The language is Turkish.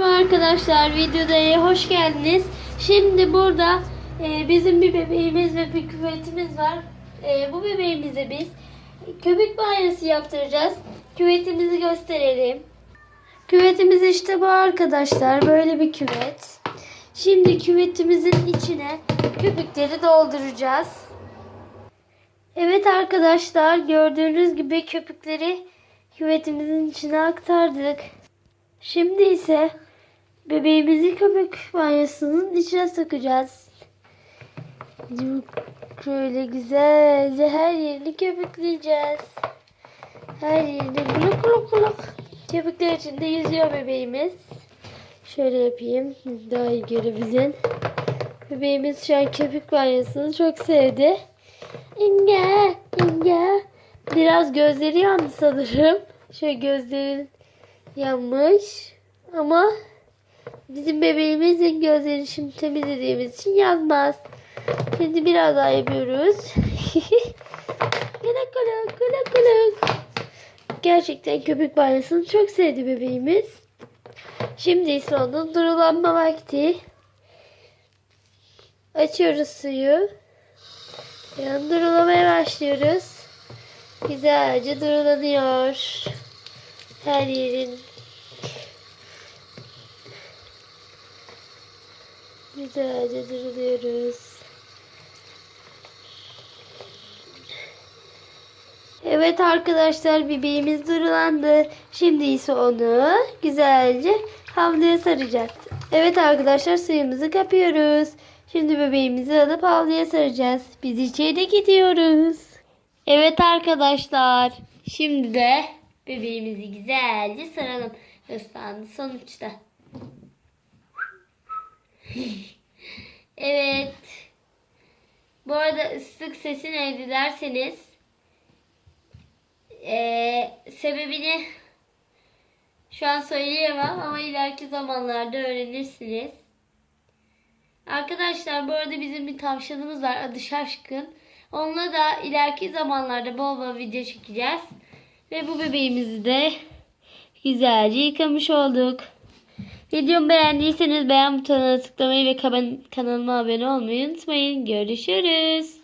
Merhaba arkadaşlar, videoya hoş geldiniz. Şimdi burada e, bizim bir bebeğimiz ve bir küvetimiz var. E, bu bebeğimize biz köpük banyosu yaptıracağız. Küvetimizi gösterelim. Küvetimiz işte bu arkadaşlar, böyle bir küvet. Şimdi küvetimizin içine köpükleri dolduracağız. Evet arkadaşlar, gördüğünüz gibi köpükleri küvetimizin içine aktardık. Şimdi ise bebeğimizi köpük banyosunun içine sokacağız. Şöyle güzelce her yerini köpükleyeceğiz. Her yerini buluk buluk buluk. Köpükler içinde yüzüyor bebeğimiz. Şöyle yapayım daha iyi görebilin. Bebeğimiz şu an köpük banyosunu çok sevdi. İnge, İnge. Biraz gözleri yandı sanırım. Şöyle gözlerin yanmış. Ama bizim bebeğimizin gözlerini şimdi temizlediğimiz için yanmaz. Şimdi biraz daha yapıyoruz. Kulak kulak kulak kulak. Gerçekten köpük banyosunu çok sevdi bebeğimiz. Şimdi ise onun durulanma vakti. Açıyoruz suyu. Yani durulamaya başlıyoruz. Güzelce durulanıyor. Her yerin güzelce duruluyoruz. Evet arkadaşlar bebeğimiz durulandı. Şimdi ise onu güzelce havluya saracağız. Evet arkadaşlar suyumuzu kapıyoruz. Şimdi bebeğimizi alıp havluya saracağız. Biz içeri gidiyoruz. Evet arkadaşlar. Şimdi de bebeğimizi güzelce saralım. Islandı sonuçta. evet. Bu arada ıslık sesi neydi derseniz eee, sebebini şu an söyleyemem ama ileriki zamanlarda öğrenirsiniz. Arkadaşlar bu arada bizim bir tavşanımız var adı Şaşkın. Onunla da ileriki zamanlarda bol bol video çekeceğiz. Ve bu bebeğimizi de güzelce yıkamış olduk. Videomu beğendiyseniz beğen butonuna tıklamayı ve kan- kanalıma abone olmayı unutmayın. Görüşürüz.